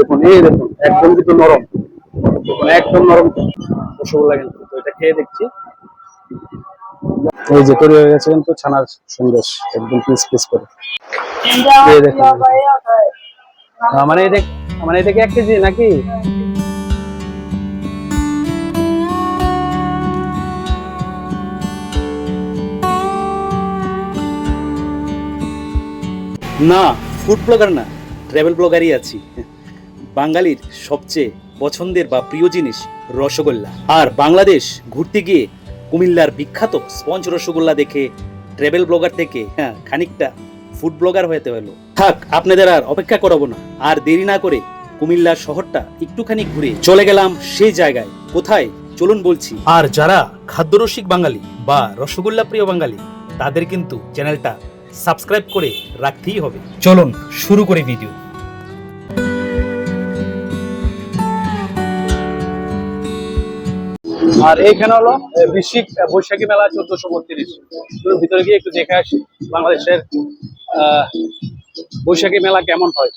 দেখুন এই দেখুন একদম কিন্তু নরম। একদম নরম। রসগোল্লা কিন্তু তো এটা খেয়ে দেখছি। এই যে তৈরি হয়ে গেছে কিন্তু ছানার সন্দেশ একদম পিস পিস করে। এই দেখুন। মানে এটা মানে এটা কি এক কেজি নাকি? না ফুড ব্লগার না ট্রাভেল ব্লগারই আছি। বাঙালির সবচেয়ে পছন্দের বা প্রিয় জিনিস রসগোল্লা। আর বাংলাদেশ ঘুরতে গিয়ে কুমিল্লার বিখ্যাত স্পঞ্জ রসগোল্লা দেখে ট্রাভেল ব্লগার থেকে হ্যাঁ খানিকটা ফুড ব্লগার হতে হলো। থাক, আপনাদের আর অপেক্ষা করাবো না। আর দেরি না করে কুমিল্লার শহরটা একটুখানি ঘুরে চলে গেলাম সেই জায়গায়। কোথায়? চলুন বলছি। আর যারা খাদ্যরসিক বাঙালি বা রসগোল্লা প্রিয় বাঙালি, তাদের কিন্তু চ্যানেলটা সাবস্ক্রাইব করে রাখতেই হবে। চলুন শুরু করি ভিডিও। আর এইখানে হলো আহ, বৃশ্চিক বৈশাখী মেলা চোদ্দশো বত্রিশ। ভিতরে গিয়ে একটু দেখে আসি বাংলাদেশের বৈশাখী মেলা কেমন হয়।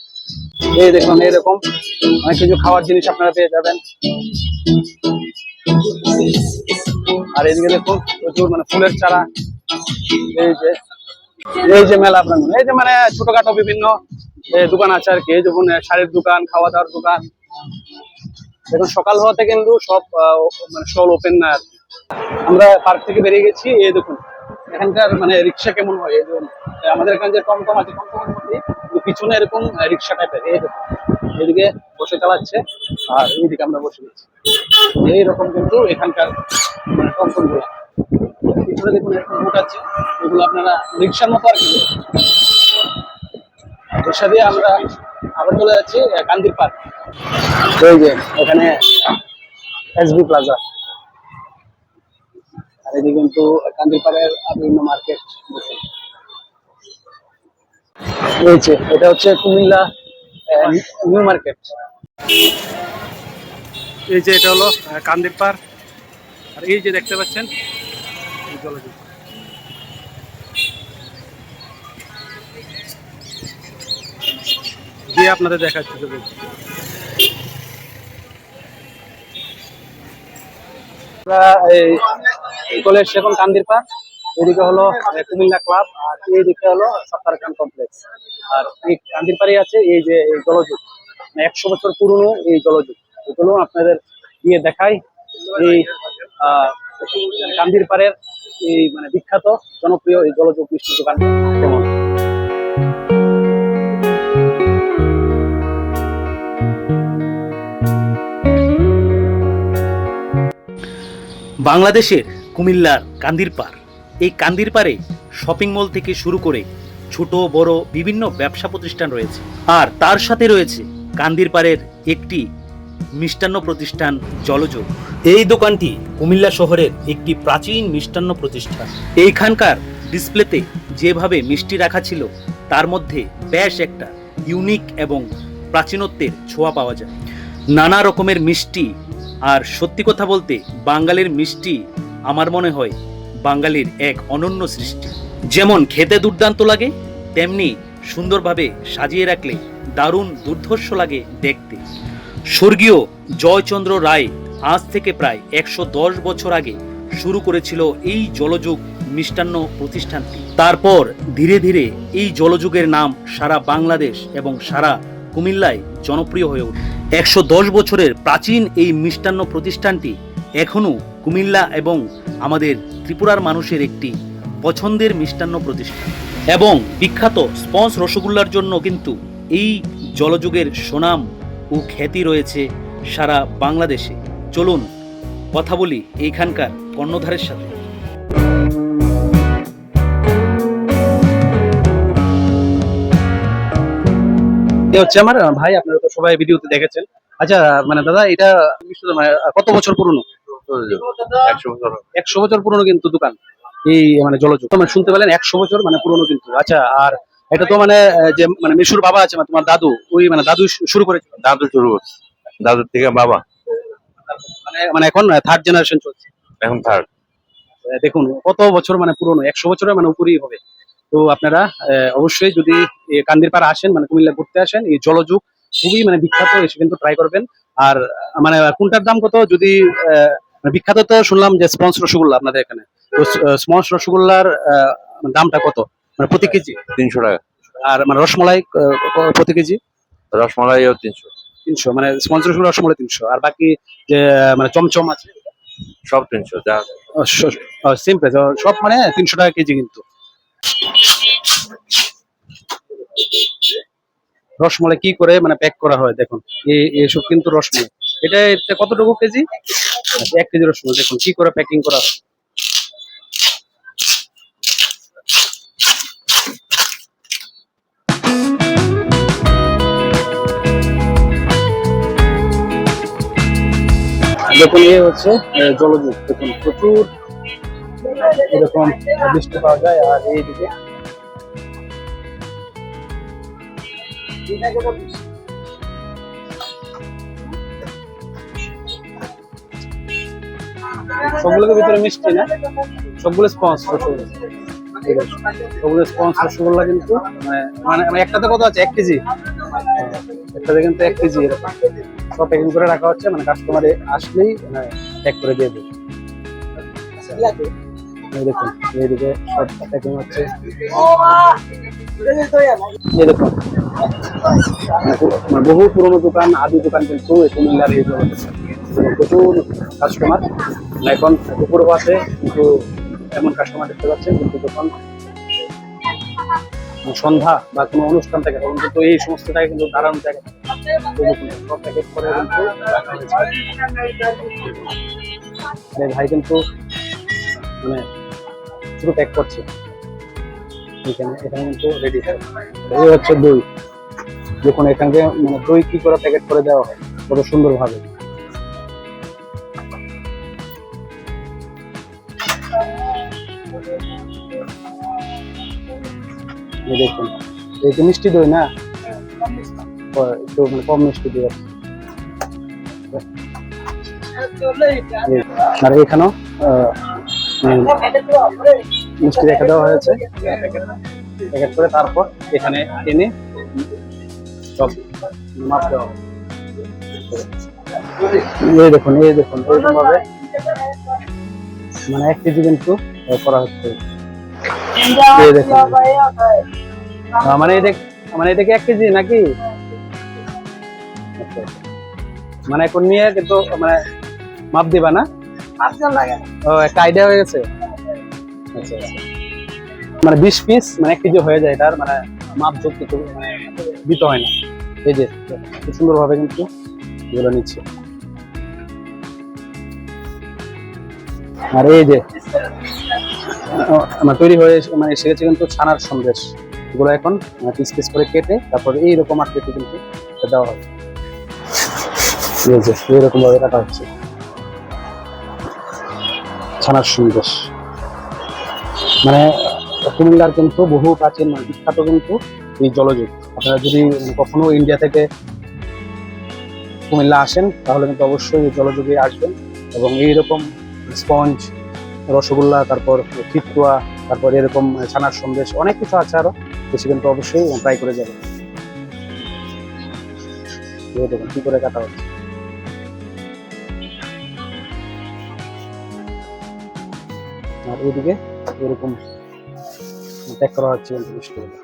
এই দেখুন এরকম অনেক কিছু খাওয়ার জিনিস আপনারা পেয়ে যাবেন। আর এদিকে দেখুন প্রচুর মানে ফুলের চারা। এই যে এই যে মেলা আপনার এই যে মানে ছোটখাটো বিভিন্ন দোকান আছে আর কি। এই যেমন শাড়ির দোকান খাওয়া দাওয়ার দোকান। দেখুন সকাল হওয়াতে কিন্তু সব মানে স্টল ওপেন না আর। আমরা পার্ক থেকে বেরিয়ে গেছি, এই দেখুন, এখানকার মানে রিক্সা কেমন হয়, এই দেখুন আমাদের এখানে যে টমটম আছে, টমটমের মধ্যে পিছনে এরকম রিক্সা টাইপের এই দেখুন এদিকে বসে চালাচ্ছে, আর এইদিকে আমরা বসে গেছি। এইরকম কিন্তু এখানকার মানে টমটমগুলো। পিছনে দেখুন এরকম রুট আছে, এগুলো আপনারা রিক্সার মতো আর কি। রিক্সা দিয়ে আমরা আবার চলে যাচ্ছি কান্দির পার্ক এই যে, এখানে এসবি প্লাজা আর এদিকে কিন্তু কান্দিরপাড়ের বিভিন্ন মার্কেট বসে। যে, এটা হচ্ছে কুমিল্লা নিউ মার্কেট এই যে এটা হলো কান্দিরপাড় আর এই যে দেখতে পাচ্ছেন দিয়ে আপনাদের দেখাচ্ছি আমরা এই কলেজ এসছি এখন কান্দির পার্ক এদিকে হলো কুমিল্লা ক্লাব আর এইদিকে হলো সত্তার খান কমপ্লেক্স। আর এই কান্দির পাড়ে আছে এই যে এই জলযুগ। মানে একশো বছর পুরনো এই জলযুগ। এগুলো আপনাদের গিয়ে দেখাই এই কান্দির পাড়ের এই মানে বিখ্যাত, জনপ্রিয় এই জলযুগ মিষ্টির দোকান। কেমন বাংলাদেশের কুমিল্লার কান্দির কান্দিরপাড় এই কান্দির কান্দিরপাড়ে শপিং মল থেকে শুরু করে ছোট বড় বিভিন্ন ব্যবসা প্রতিষ্ঠান রয়েছে। আর তার সাথে রয়েছে কান্দির কান্দিরপাড়ের একটি মিষ্টান্ন প্রতিষ্ঠান জলযোগ। এই দোকানটি কুমিল্লা শহরের একটি প্রাচীন মিষ্টান্ন প্রতিষ্ঠান। এইখানকার ডিসপ্লেতে যেভাবে মিষ্টি রাখা ছিল তার মধ্যে বেশ একটা ইউনিক এবং প্রাচীনত্বের ছোঁয়া পাওয়া যায়। নানা রকমের মিষ্টি আর সত্যি কথা বলতে বাঙালির মিষ্টি আমার মনে হয় বাঙালির এক অনন্য সৃষ্টি। যেমন খেতে দুর্দান্ত লাগে, তেমনি সুন্দরভাবে সাজিয়ে রাখলে দারুণ দুর্ধর্ষ লাগে দেখতে। স্বর্গীয় জয়চন্দ্র রায় আজ থেকে প্রায় একশো দশ বছর আগে শুরু করেছিল এই জলযুগ মিষ্টান্ন প্রতিষ্ঠানটি। তারপর ধীরে ধীরে এই জলযুগের নাম সারা বাংলাদেশ এবং সারা কুমিল্লায় জনপ্রিয় হয়ে ওঠে একশো দশ বছরের প্রাচীন এই মিষ্টান্ন প্রতিষ্ঠানটি এখনও কুমিল্লা এবং আমাদের ত্রিপুরার মানুষের একটি পছন্দের মিষ্টান্ন প্রতিষ্ঠান। এবং বিখ্যাত স্পঞ্জ রসগোল্লার জন্য কিন্তু এই জলযুগের সুনাম ও খ্যাতি রয়েছে সারা বাংলাদেশে। চলুন, কথা বলি এইখানকার কর্ণধারের সাথে। এ হচ্ছে আমার ভাই আপনারা তো সবাই ভিডিওতে দেখেছেন। আচ্ছা মানে দাদা এটা মিষ্টি কত বছর পুরনো? একশো বছর পুরনো কিন্তু দোকান। এই মানে জলযোগ। মানে শুনতে পেলেন একশো বছর মানে পুরনো কিন্তু। আচ্ছা আর এটা তো মানে যে মানে মিশুর বাবা আছে মানে তোমার দাদু ওই মানে দাদু শুরু করেছিল দাদু শুরু করছে। দাদুর থেকে বাবা। মানে মানে এখন থার্ড জেনারেশন চলছে। এখন থার্ড দেখুন কত বছর মানে পুরনো? একশো বছরের মানে উপরেই হবে। তো আপনারা অবশ্যই যদি কান্দির পাড়া আসেন মানে কুমিল্লা ঘুরতে আসেন এই জলযুগ খুবই মানে বিখ্যাত এসে কিন্তু ট্রাই করবেন। আর মানে কোনটার দাম কত? যদি মানে বিখ্যাত তো শুনলাম যে স্পঞ্জ রসগোল্লা আপনাদের এখানে। তো স্পঞ্জ রসগোল্লার আহ, দামটা কত? মানে প্রতি কেজি? তিনশো টাকা। আর মানে রসমলাই প্রতি কেজি? রসমালাইও তিনশো। তিনশো মানে স্পঞ্জ রসগোল্লা রসমলাই তিনশো। আর বাকি যে মানে চমচম আছে? সব তিনশো যা সেম প্রাইস সব মানে তিনশো টাকা কেজি কিন্তু। রসমলাই কি করে মানে প্যাক করা হয় দেখুন। এসব কিন্তু রসমলাই। এটা কতটুকু কেজি? আচ্ছা, এক কেজি রসমলাই দেখুন কি করে প্যাকিং করা হয়। দেখুন এ হচ্ছে জলযুগ দেখুন প্রচুর এরকম বৃষ্টি পাওয়া যায় আর এইদিকে। ভিতরে মিষ্টি না? সবগুলো স্পঞ্জ সবগুলো। স্পঞ্জ রসগোল্লা কিন্তু মানে মানে মানে একটাতে কত আছে? এক কেজি? একটাতে কিন্তু এক কেজি এরকম। সব প্যাকিং করে রাখা হচ্ছে মানে কাস্টমারে আসলেই মানে প্যাক করে দিয়ে দেবে। দেখুন এইদিকে সব প্যাকিং হচ্ছে এই দেখুন মানে বহু পুরনো দোকান আদি দোকান কিন্তু এই কুমিল্লার এই জগতে। প্রচুর কাস্টমার এখন দুপুর বাসে কিন্তু এমন কাস্টমার দেখতে পাচ্ছেন কিন্তু যখন সন্ধ্যা বা কোনো অনুষ্ঠান থাকে তখন কিন্তু এই সমস্ত জায়গায় কিন্তু দাঁড়ানো জায়গা ভাই কিন্তু মানে শুধু প্যাক করছে। এখানে এখানে কিন্তু রেডি এই হচ্ছে দই। দেখুন এখানে মানে দই কি করে প্যাকেট করে দেওয়া হয় কত সুন্দর ভাবে দেখুন এই তো মিষ্টি দই না? একটু মানে কম মিষ্টি দই আছে। আর এখানেও মিষ্টি রেখে দেওয়া হয়েছে। করে তারপর এখানে এনে সব দেওয়া এই দেখুন এই দেখুন মানে এক কেজি কিন্তু করা হচ্ছে। মানে এটা মানে এটা কি এক কেজি নাকি? আচ্ছা, আচ্ছা। মানে এখন নিয়ে কিন্তু মানে মাপ দিবা না? একটা আইডিয়া হয়ে গেছে? আচ্ছা আচ্ছা। মানে বিশ পিস মানে এক কেজি হয়ে যায় এটার মানে মাপ যোগ কিছু মানে দিতে হয় না। এই যে, খুব সুন্দর ভাবে কিন্তু এগুলো নিচ্ছে। আর এই যে আমার তৈরি হয়ে মানে এসে গেছে কিন্তু ছানার সন্দেশ। এগুলো এখন পিস পিস করে কেটে, তারপর এইরকম আকৃতি কিন্তু দেওয়া হবে এই যে এইরকম ভাবে কাটা হচ্ছে। ছানার সন্দেশ মানে কুমিল্লার কিন্তু বহু প্রাচীন মানে বিখ্যাত কিন্তু এই জলযুগ। আপনারা যদি কখনো ইন্ডিয়া থেকে কুমিল্লা আসেন, তাহলে কিন্তু অবশ্যই জলযুগে আসবেন। এবং এইরকম স্পঞ্জ, রসগোল্লা, তারপর খিটুয়া তারপর এরকম ছানার সন্দেশ, অনেক কিছু আছে আরও। বেশি কিন্তু অবশ্যই ট্রাই করে যাবেন। কি করে কাটা হচ্ছে। আর এদিকে এরকম প্যাক করা হচ্ছে মিষ্টিগুলো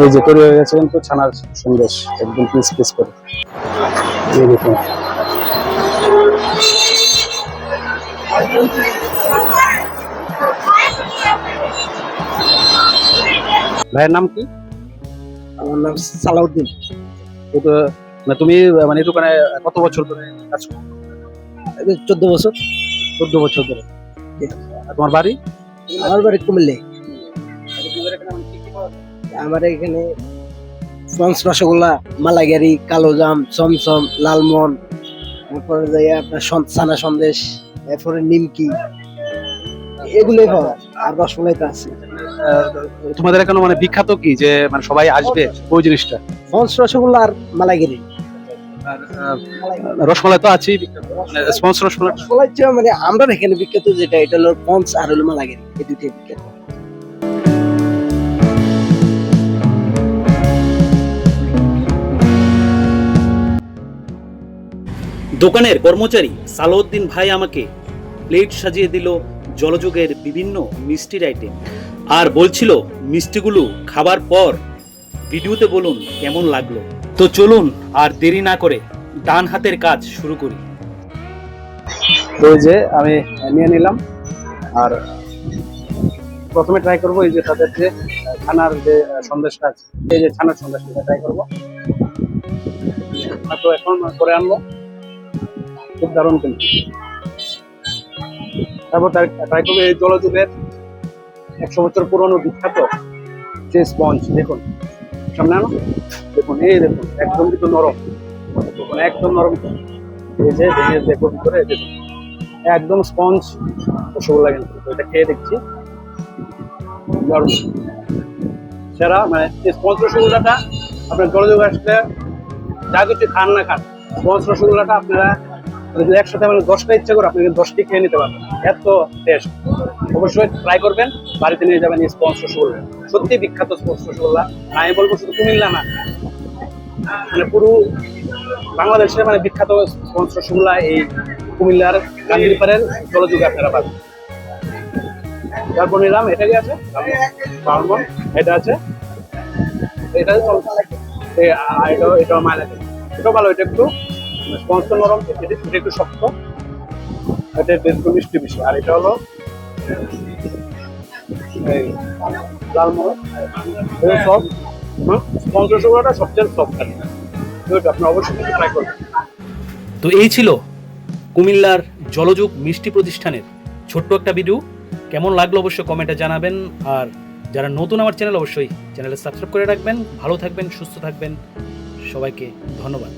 এই যে তৈরি হয়ে গেছে কিন্তু ছানার সন্দেশ, একদম পিস পিস করে। দেখুন। ভাইয়ের নাম কি? আমার নাম সালাউদ্দিন। তো মানে তুমি মানে দোকানে কত বছর ধরে কাজ করো? চোদ্দ বছর। চোদ্দ বছর ধরে। তোমার বাড়ি? আমার বাড়ি কুমিল্লে। আমার এখানে ফ্রান্স রসগোল্লা মালাইগারি কালো জাম চমচম লালমন তারপরে যাই আপনার সানা সন্দেশ এরপরে নিমকি এগুলোই পাওয়া। আর রসমালাই তো আছে তোমাদের এখানে মানে বিখ্যাত কি? যে মানে সবাই আসবে ওই জিনিসটা? ফ্রান্স রসগোল্লা আর মালাইগারি রসমালাই তো আছেই স্পঞ্জ রসমালাই রসমালাই মানে আমরা এখানে বিখ্যাত যেটা এটা হলো পঞ্চ আর হলো মালাগেরি এই দুটোই বিখ্যাত। দোকানের কর্মচারী সালাউদ্দিন ভাই আমাকে প্লেট সাজিয়ে দিল জলযোগের বিভিন্ন মিষ্টির আইটেম আর বলছিল, মিষ্টিগুলো খাবার পর ভিডিওতে বলুন কেমন লাগল? তো চলুন আর দেরি না করে ডান হাতের কাজ শুরু করি। তো যে আমি নিয়ে নিলাম, আর প্রথমে ট্রাই করব এই যে তাদের যে ছানার যে সন্দেশটা আছে। এই যে ছানার সন্দেশটা ট্রাই করব। তো এখন করে আনব। খুব দারুণ কিন্তু। তারপর তার ট্রাই করব এই জলযুগের একশো বছর পুরনো বিখ্যাত যে স্পঞ্জ, দেখুন। সামনে আনো। দেখুন, এই দেখুন, একদম কিন্তু নরম। দেখুন, একদম নরম। এই ভেঙে দেখুন ভিতরে দেখুন। একদম স্পঞ্জ রসগোল্লা কিন্তু এটা খেয়ে দেখছি। সেরা মানে স্পঞ্জ রসগোল্লাটা আপনার জলযোগ আসলে যা কিছু খান না খান, স্পঞ্জ রসগোল্লাটা আপনারা যদি একসাথে মানে দশটা ইচ্ছা করে, আপনি দশটি খেয়ে নিতে পারবেন। এত টেস্ট অবশ্যই ট্রাই করবেন, বাড়িতে নিয়ে যাবেন স্পঞ্জ রসগোল্লা সত্যি বিখ্যাত স্পঞ্জ রসগোল্লা আমি বলব শুধু কুমিল্লা না। মানে পুরো বাংলাদেশের মানে বিখ্যাত স্পঞ্জ রসগোল্লা এই কুমিল্লার কান্দিরপাড়ের জলযুগে আপনারা পাবেন। তারপর নিলাম, এটা কি আছে? এটা আছে। এটা আ- এটা এটাও এটাও ভালো, এটা একটু স্পঞ্জ তো নরম, এটা একটু শক্ত। এটা একটু মিষ্টি বেশি আর এটা হলো লালমোহন এটা সফট স্পঞ্জ রসগোল্লাটা সবচেয়ে সফট থাকে তো আপনি অবশ্যই ট্রাই করবেন। তো এই ছিল কুমিল্লার জলযোগ মিষ্টি প্রতিষ্ঠানের ছোট্ট একটা ভিডিও কেমন লাগল অবশ্যই কমেন্টে জানাবেন। আর যারা নতুন আমার চ্যানেল অবশ্যই চ্যানেলে সাবস্ক্রাইব করে রাখবেন। ভালো থাকবেন, সুস্থ থাকবেন। সবাইকে ধন্যবাদ।